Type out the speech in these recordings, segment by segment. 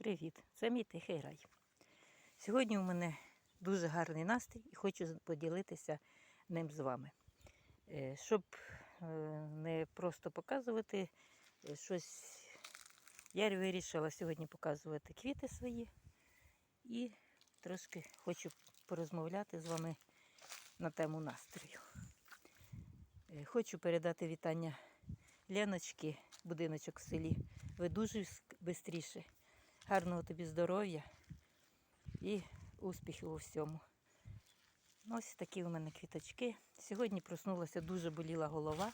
Привіт! Це мій тихий рай. Сьогодні у мене дуже гарний настрій і хочу поділитися ним з вами. Е, Щоб е, не просто показувати щось, я вирішила сьогодні показувати квіти свої і трошки хочу порозмовляти з вами на тему настрою. Е, Хочу передати вітання Леночки, будиночок в селі. Видужуй швидше. Гарного тобі здоров'я і успіхів у всьому. Ну, Ось такі у мене квіточки. Сьогодні проснулася, дуже боліла голова,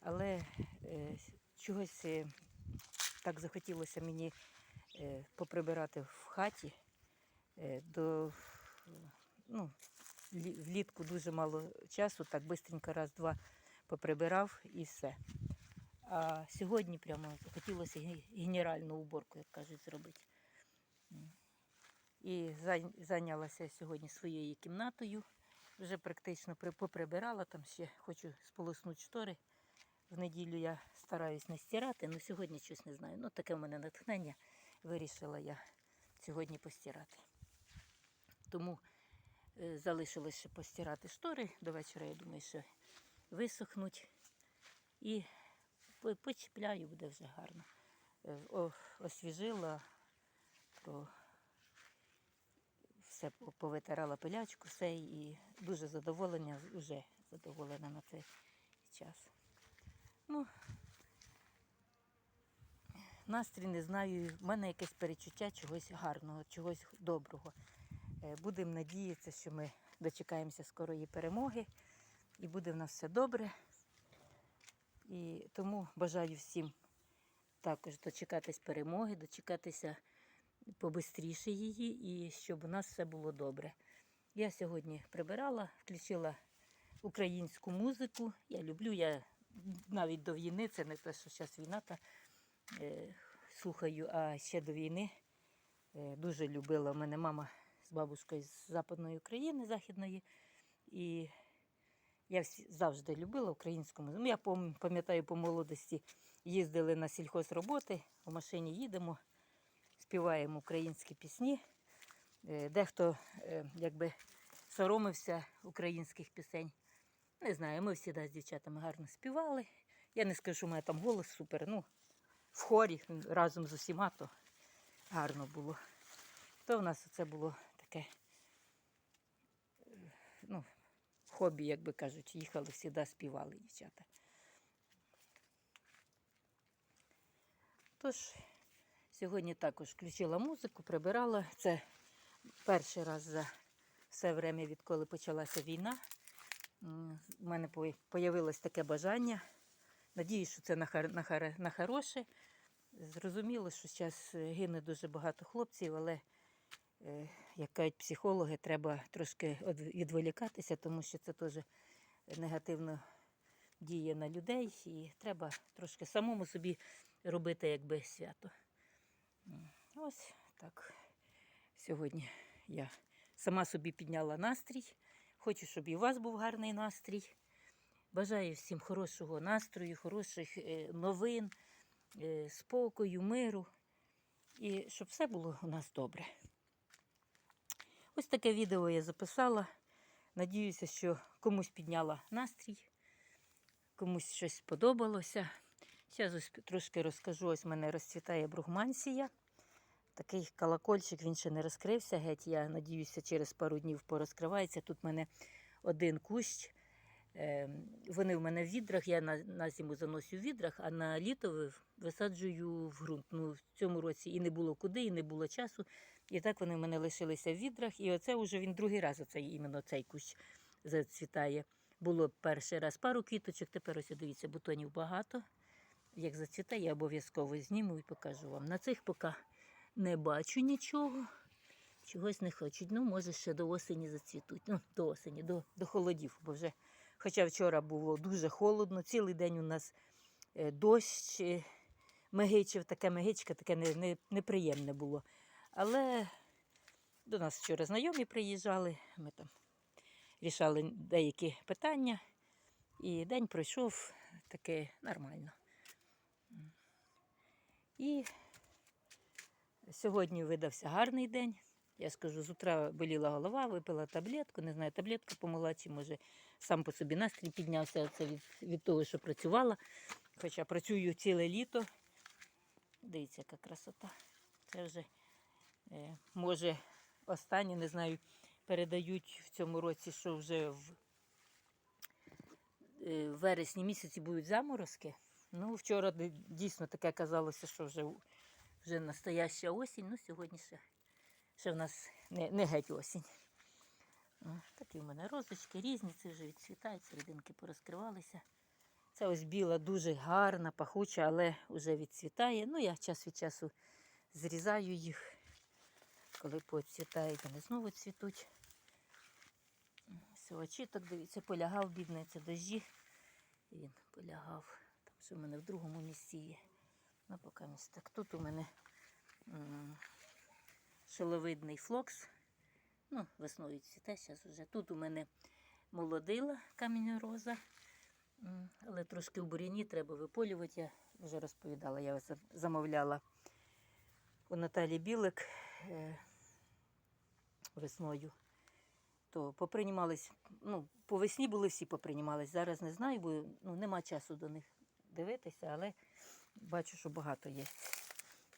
але е, чогось е, так захотілося мені е, поприбирати в хаті. Е, до, ну, влітку дуже мало часу, так бистренько раз-два поприбирав і все. А сьогодні прямо захотілося ге- генеральну уборку, як кажуть, зробити. І зайнялася сьогодні своєю кімнатою. Вже практично поприбирала, там ще хочу сполоснути штори. В неділю я стараюсь не стирати, але сьогодні щось не знаю. Ну, таке в мене натхнення. Вирішила я сьогодні постирати. Тому е, залишилось ще постирати штори. До вечора, я думаю, що висохнуть. І почіпляю, буде вже гарно. Е, О, освіжила, то все повитирала пилячку, все і дуже задоволена, вже задоволена на цей час. Ну, настрій не знаю, в мене якесь перечуття чогось гарного, чогось доброго. Е, Будемо надіятися, що ми дочекаємося скорої перемоги і буде в нас все добре. І тому бажаю всім також дочекатись перемоги, дочекатися побистріше її і щоб у нас все було добре. Я сьогодні прибирала, включила українську музику. Я люблю, я навіть до війни, це не те, що зараз війна, та е, слухаю, а ще до війни е, дуже любила. У мене мама з бабушкою з Западної України, Західної. І я завжди любила українську музику. Ну, Я пам'ятаю по молодості їздили на сільхозроботи, у машині їдемо, співаємо українські пісні. Е, Дехто е, якби соромився українських пісень. Не знаю, ми всі да, з дівчатами гарно співали. Я не скажу, що у мене там голос супер. Ну, в хорі разом з усіма то гарно було. То в нас це було таке е, ну, хобі, як би кажуть, їхали завжди співали дівчата. Тож, сьогодні також включила музику, прибирала. Це перший раз за все время, відколи почалася війна. У мене з'явилось таке бажання. Надіюсь, що це на, хар- на, хар- на хороше. Зрозуміло, що зараз гине дуже багато хлопців, але, е, як кажуть психологи, треба трошки відволікатися, тому що це теж негативно діє на людей, і треба трошки самому собі робити якби свято. Ось так. Сьогодні я сама собі підняла настрій. Хочу, щоб і у вас був гарний настрій. Бажаю всім хорошого настрою, хороших е, новин, е, спокою, миру. І щоб все було у нас добре. Ось таке відео я записала. Надіюся, що комусь підняла настрій, комусь щось сподобалося. Зараз ось трошки розкажу. Ось в мене розцвітає бругмансія. Такий колокольчик, він ще не розкрився геть. Я надіюся, через пару днів порозкривається. Тут в мене один кущ. Е, Вони в мене в відрах, я на, на зиму заношу в відрах, а на літо висаджую в ґрунт. Ну, в цьому році і не було куди, і не було часу. І так вони в мене лишилися в відрах. І оце вже він другий раз, оцей, іменно цей кущ зацвітає. Було перший раз пару квіточок, тепер ось дивіться, бутонів багато. Як зацвітає, я обов'язково зніму і покажу вам. На цих поки не бачу нічого. Чогось не хочуть. Ну, може, ще до осені зацвітуть. Ну, до осені, до, до холодів, бо вже. Хоча вчора було дуже холодно, цілий день у нас е, дощ е, мигичив, таке мигичка, таке не, неприємне було. Але до нас вчора знайомі приїжджали, ми там рішали деякі питання, і день пройшов таке нормально. І Сьогодні видався гарний день. Я скажу, з утра боліла голова, випила таблетку, не знаю, таблетка помила, чи може сам по собі настрій піднявся це від, від того, що працювала. Хоча працюю ціле літо. Дивіться, яка красота. Це вже, може, останнє, не знаю, передають в цьому році, що вже в е, вересні місяці будуть заморозки. Ну, вчора дійсно таке казалося, що вже, вже настояща осінь, ну сьогодні ще, ще в нас не, не геть осінь. О, такі в мене розочки різні, це вже відцвітають, серединки порозкривалися. Це ось біла, дуже гарна, пахуча, але вже відцвітає. Ну, я час від часу зрізаю їх, коли поцвітають, вони знову цвітуть. Очіток, дивіться, полягав, бідний, це дожді. Він полягав. Там що в мене в другому місці є. Ну, поки місць так. Тут у мене шиловидний флокс. Ну, весною цвіте, зараз уже. Тут у мене молодила камінь роза. Але трошки в буряні треба виполювати. Я вже розповідала, я замовляла у Наталі Білик е, весною. То поприймались, ну, по весні були всі поприймались. Зараз не знаю, бо ну, нема часу до них дивитися, але бачу, що багато є.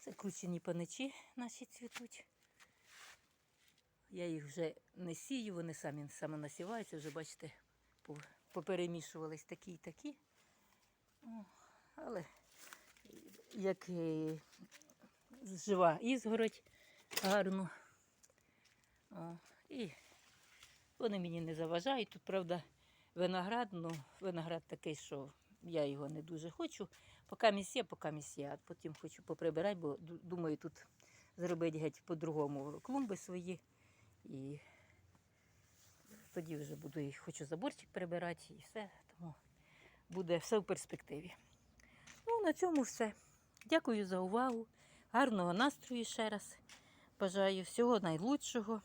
Це кручені паничі наші цвітуть. Я їх вже не сію, вони самі самонасіваються, вже бачите, поперемішувались такі і такі. Але як е, жива ізгородь гарно. І вони мені не заважають. Тут, правда, виноград, ну, виноград такий, що я його не дуже хочу. Поки місць є, поки місць є, а потім хочу поприбирати, бо думаю, тут зробити геть по-другому клумби свої. І тоді вже буду і хочу заборчик прибирати і все. Тому буде все в перспективі. Ну, на цьому все. Дякую за увагу. Гарного настрою ще раз. Бажаю всього найлучшого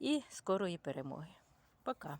і скорої перемоги. Пока.